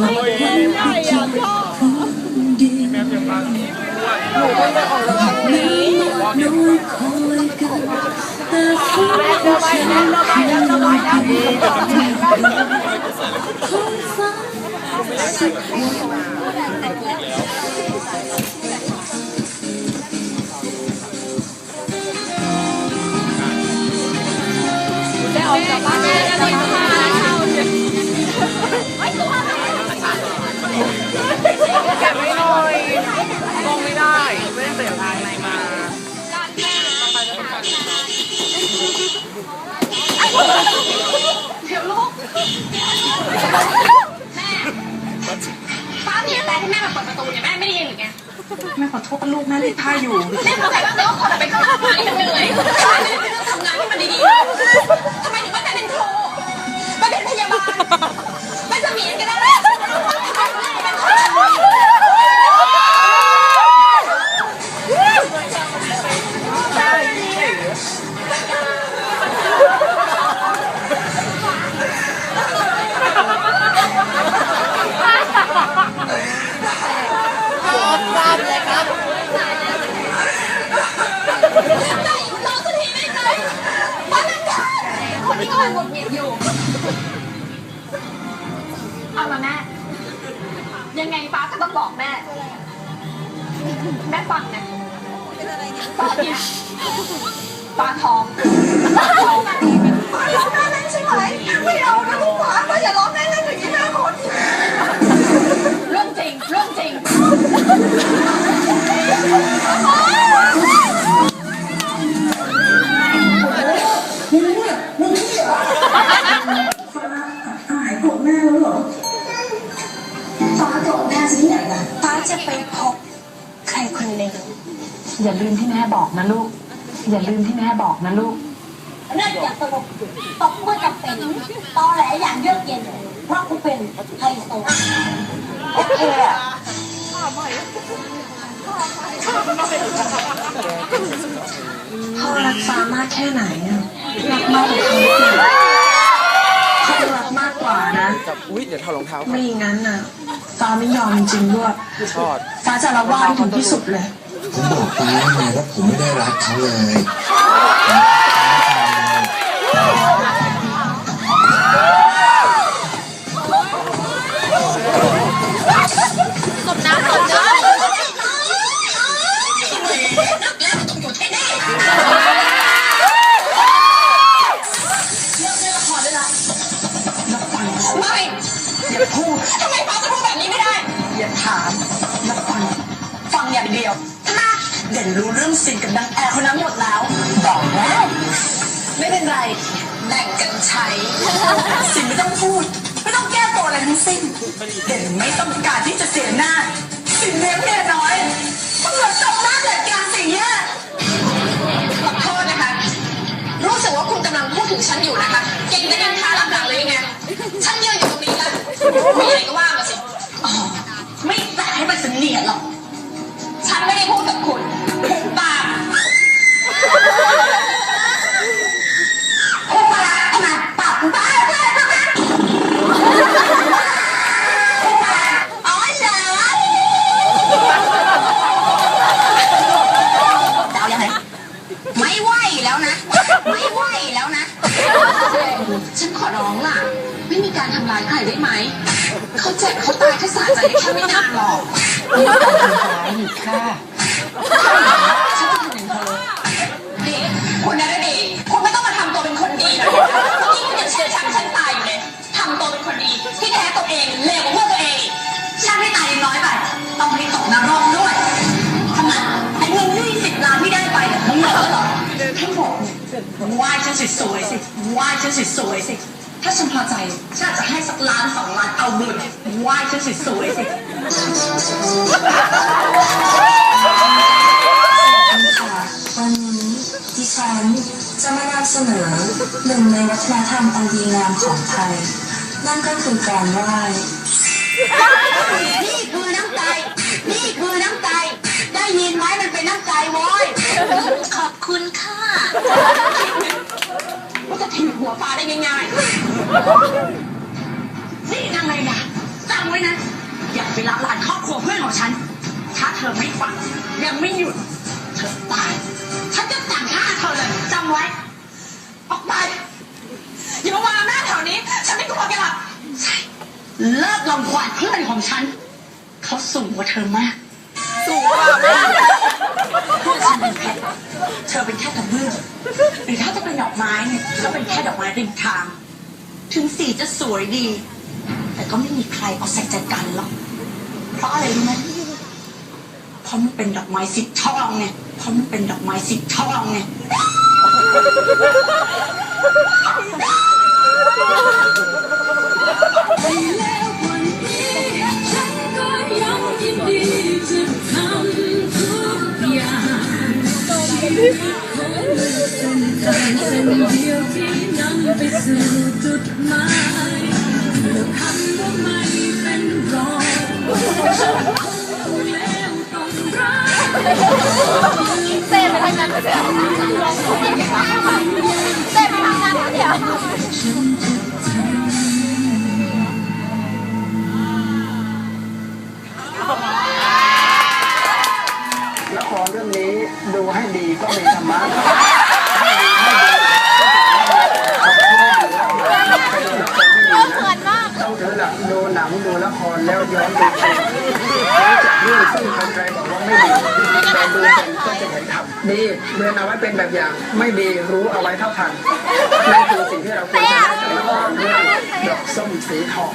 ไม่ได้ย้อนอดีตไม่รู้ใครกันแต่สุดท้ายก็เป็นเราคนเดียวที่รักกัน ป้ามีอะไรให้แม่มาเปิดประตูเนี่ยแม่ไม่ได้ยินหรือไงแม่ขอโทษลูกแม่รีดผ้าอยู่ แม่เข้าใจว่าน้องคนอะเป็นคนทำงานที่มันเหนื่อย แม่ฟังนะตอนเนี้ยป้าท้องท้องป้าร้องแม่เล่นใช่ไหมไม่เอานะลูกป้าป้าอย่าร้องแม่เล่นอย่างนี้นะคนเรื่องจริงเรื่องจริง อย่าลืมที่แม่บอกนะลูก อย่าลืมที่แม่บอกนะลูกเนื่องจากสงบตกเมื่อจำเป็นตอแหลอย่างเยือกเย็น เพราะกูเป็นไฮโซโอเคอะพ่อรักฟ้ามากแค่ไหนอะรักมากกว่าเขาสิเขารักมากกว่านะจับอุ้ยเดี๋ยวถอดรองเท้าก่อนไม่อย่างนั้นน่ะฟ้าไม่ยอมจริงๆด้วยถอด ฟ้าจะระวาดให้ถึงที่สุดเลย ผมบอกป้าแล้วไงว่าผมไม่ได้รักเขาเลยไม่อย่าพูดทำไมป้าจะพูดแบบนี้ไม่ได้ อย่าถามอย่าฟัง ฟังอย่างเดียว เด่นรู้เรื่องซินกับดังแอร์คนนั้นหมดแล้วบอกแล้วไม่เป็นไรแบ่งกันใช้ สินไม่ต้องพูด ไม่ต้องแก้ตัวอะไรทั้งสิ้น เด่นไม่ต้องการที่จะเสียหน้า สินเลี้ยงเมียน้อยเพื่อจบหน้าเกิดการสิ่งเนี้ยขอโทษนะคะ รู้สึกว่าคุณกำลังพูดถึงฉันอยู่นะคะเก่งแต่ยังท่ารับหลังเลยยังไงฉันยืนอยู่ตรงนี้แล้วมีอะไรก็ว่ามาสิอ๋อไม่แต่ให้มันเสนียดหรอกฉันไม่ได้พูด ไม่ไหวแล้วนะ ไม่ไหวแล้วนะ ฉันขอร้องล่ะ ไม่มีการทำร้ายใครได้ไหม เขาเจ็บเขาตายแค่สะใจได้แค่ไม่นานหรอกอีกค่ะ ไหว้ฉันสวยๆสิไหว้ฉันสวยๆสิ ถ้าฉันพอใจฉันจะให้สักล้านสองล้านเอาเงินไหว้ฉันสวยๆสิวันนี้ดิฉันจะมานำเสนอหนึ่งในวัฒนธรรมอันดีงามของไทย นั่นก็คือการไหว้ ว่าจะถีบหัวปลาได้ง่ายๆนี่ทำไงนะจำไว้นะ อย่าไปละลานครอบครัวเพื่อนของฉัน ถ้าเธอไม่ฟัง ยังไม่หยุด เธอตาย ฉันจะสั่งฆ่าเธอเลยจำไว้ ออกไป อย่ามาวางหน้าแถวนี้ ฉันไม่กลัวแกหรอกใช่เลิกลองขวาดเพื่อนของฉัน เขาสูงกว่าเธอมาก สูงกว่าแม่ พวกฉันเป็นแค่เธอเป็นแค่กระเบื้องหรือถ้าจะเป็นดอกไม้เนี่ยก็เป็นแค่ดอกไม้ริมทาง ถึงสีจะสวยดี แต่ก็ไม่มีใครเอาใส่ใจกันหรอกเพราะอะไรรู้ไหมเพราะมันเป็นดอกไม้สีทองไงเพราะมันเป็นดอกไม้สีทองไง ที่นำไปสู่จุดหมายเมื่อคำว่าไม่เป็นรองฉันคงแล้วต้องรักเต้นไปทางนั้นเดี๋ยวเต้นไปทางนั้นเดี๋ยวละครเรื่องนี้ดูให้ดีก็มีธรรมะ เออเขินมาก ต้องถือหลักดูหนังดูละครแล้วย้อนดูเพลงรู้ จักเรื่องซึ่งใครๆบอกว่าไม่ดีแต่ดูเป็นก็จะเห็นทำดีเรียนเอาไว้เป็นแบบอย่าง ไม่ดีรู้เอาไว้เท่าทันนั่นคือสิ่งที่เราควรจะได้จากละครเรื่องดอกส้มสีทอง